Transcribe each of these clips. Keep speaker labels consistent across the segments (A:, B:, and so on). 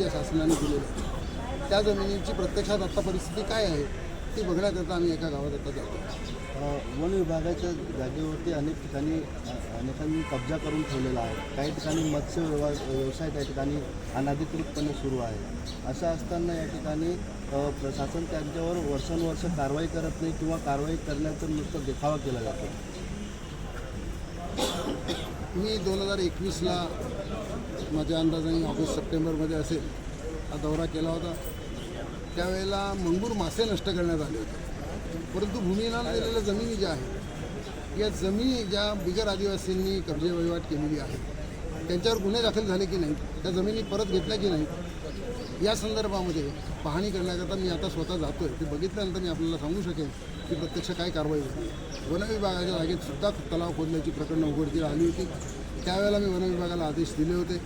A: ज्या शासनाने दिलेल्या त्या जमिनीची प्रत्यक्षात आत्ता परिस्थिती काय आहे ती बघण्याकरता आम्ही एका गावात आता जातो.
B: वन विभागाच्या जागेवरती अनेक ठिकाणी अनेकांनी कब्जा करून ठेवलेला आहे. काही ठिकाणी मत्स्य व्यवहार व्यवसाय त्या ठिकाणी अनधिकृतपणे सुरू आहे. असं असताना या ठिकाणी प्रशासन त्यांच्यावर वर्षानुवर्ष कारवाई करत नाही किंवा कारवाई करण्याचं नुसतं देखावा केला जातो.
A: मी दोन हजार एकवीसला माझ्या अंदाजाने ऑगस्ट सप्टेंबरमध्ये असेल हा दौरा केला होता. त्यावेळेला मंगूर मासे नष्ट करण्यात आले होते. परंतु भूमीला दिलेल्या जमिनी ज्या आहेत या जमिनी ज्या बिगर आदिवासींनी कब्जे वहिवाट केलेली आहे त्यांच्यावर गुन्हे दाखल झाले की नाही त्या जमिनी परत घेतल्या की नाही या संदर्भामध्ये पाहणी करण्याकरता मी आता स्वतः जातो आहे ते बघितल्यानंतर मी आपल्याला सांगू शकेन की प्रत्यक्ष काय कारवाई होती. वनविभागाच्या जागेत सुद्धा तलाव खोदण्याची प्रकरणं उघडकीला आली होती. त्यावेळेला मी वनविभागाला आदेश दिले होते.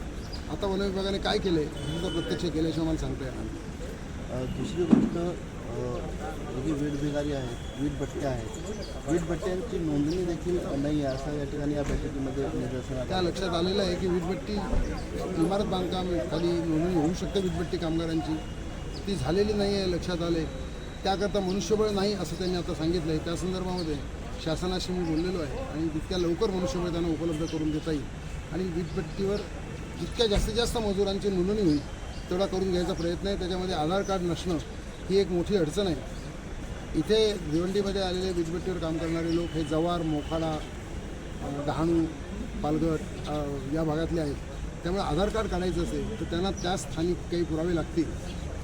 A: आता वनविभागाने काय केलं? आहे सुद्धा प्रत्यक्ष केल्याशिवाय मला सांगता येणार
B: दुसरी गोष्ट जे वीट भिगारी आहेत वीट भट्ट्या आहेत वीट भट्ट्यांची नोंदणी देखील नाही आहे असं या ठिकाणी या बैठकीमध्ये निदर्शनात
A: त्या. लक्षात आलेलं आहे की वीटभट्टी इमारत बांधकाम खाली नोंदणी होऊ शकते वीटभट्टी कामगारांची. ती झालेली नाही आहे लक्षात आले त्याकरता मनुष्यबळ नाही असं त्यांनी आता सांगितलं आहे त्या संदर्भामध्ये शासनाशी मी बोललेलो आहे आणि जितक्या लवकर मनुष्यबळ त्यांना उपलब्ध करून देता येईल आणि वीटभट्टीवर जितक्या जास्तीत जास्त मजुरांची नोंदणी होईल तेवढा करून घ्यायचा प्रयत्न आहे. त्याच्यामध्ये आधार कार्ड नसणं ही एक मोठी अडचण आहे. इथे भिवंडीमध्ये आलेले वीजभट्टीवर काम करणारे लोक हे जवार मोखाडा डहाणू पालघट या भागातले आहेत. त्यामुळे आधार कार्ड काढायचं असेल तर त्यांना त्या स्थानिक काही पुरावे लागतील.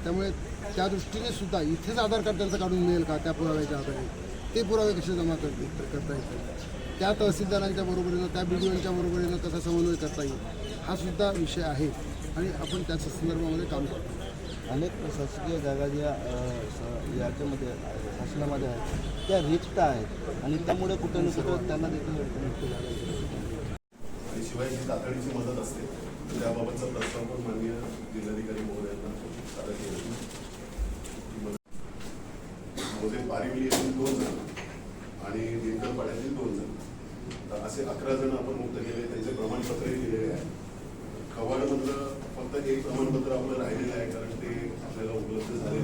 A: त्यामुळे त्या दृष्टीने सुद्धा इथेच आधार कार्ड त्यांचं काढून मिळेल का? त्या पुराव्याच्या आधारे. ते पुरावे कसे जमा करतील करता येतील? त्या तहसीलदारांच्या बरोबरीनं त्या बी डी ओंच्या बरोबरीनं कसा समन्वय करता येईल? हा सुद्धा विषय आहे आणि आपण त्याच्या संदर्भामध्ये काम करतो.
B: अनेक प्रशासकीय जागा ज्या याच्यामध्ये शासनामध्ये आहेत त्या रिक्त आहेत आणि त्यामुळे कुठं ना कुठं त्यांना देखील मुक्त जागा आहे.
C: आणि शिवाय जी तातडीची मदत असते त्याबाबतचा प्रस्ताव पण माननीय जिल्हाधिकारी महोदयांना सादर केला मोजे पारिवली येथील दोन जण आणि दिनकर पाड्यातील दोन जण. तर असे अकरा जण आपण मुक्त केले त्यांचे प्रमाणपत्रही दिलेले आहे. खवाडमधलं फक्त एक प्रमाणपत्र आपलं राहिलेलं आहे कारण ते आपल्याला उपलब्ध झाले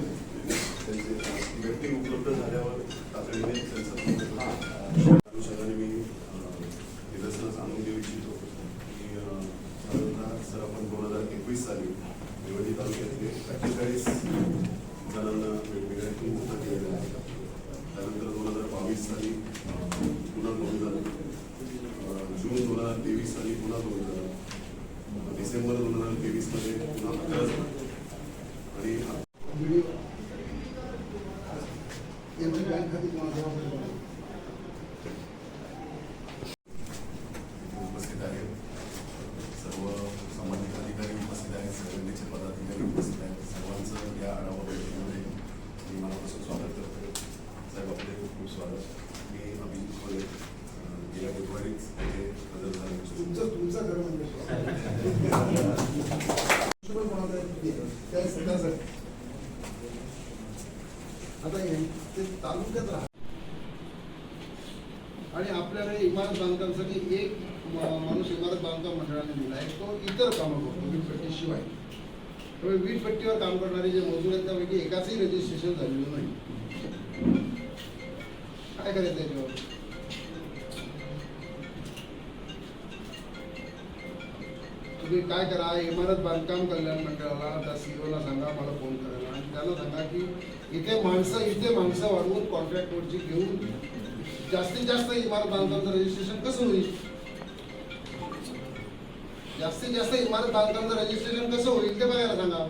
C: त्यांचे व्यक्ती उपलब्ध झाल्यावर तातडीने त्यांचं अनुषंगाने मी अं, निदर्शनास आणून देऊ इच्छितो की साधारणतः सर आपण दोन हजार एकवीस साली निवडणी तालुक्यातले अठ्ठेचाळीस जणांना वेगवेगळ्या मुक्त केलेल्या आहेत त्यानंतर दोन हजार बावीस साली पुन्हा दोन झालं जून दोन हजार तेवीस साली पुन्हा दोन झालं डिसेंबर दोन हजार तेवीसमध्ये पुन्हा अकरा झालं.
A: तुमचं घर म्हणजे आता ते तालुक्यात राहत आणि आपल्याकडे इमारत बांधकामासाठी एक माणूस इमारत बांधकाम मंडळाने दिला आहे. तो इतर कामं करतो वीटपट्टीशिवाय त्यामुळे वीटपट्टीवर काम करणारे जे मजूर आहेत त्यापैकी एकाचही रजिस्ट्रेशन झालेलं नाही. काय करायचं याच्यावर? तुम्ही काय करा इमारत बांधकाम कल्याण मंडळाला त्या सीओला सांगा मला फोन करायला. आणि त्याला सांगा की इथे माणसं इथे माणसं वाढवून कॉन्ट्रॅक्टवरची घेऊन जास्तीत जास्त इमारत बांधकामचं रजिस्ट्रेशन कसं होईल? जास्तीत जास्त इमारत बांधकामचं रजिस्ट्रेशन कसं होईल ते बघायला सांगा.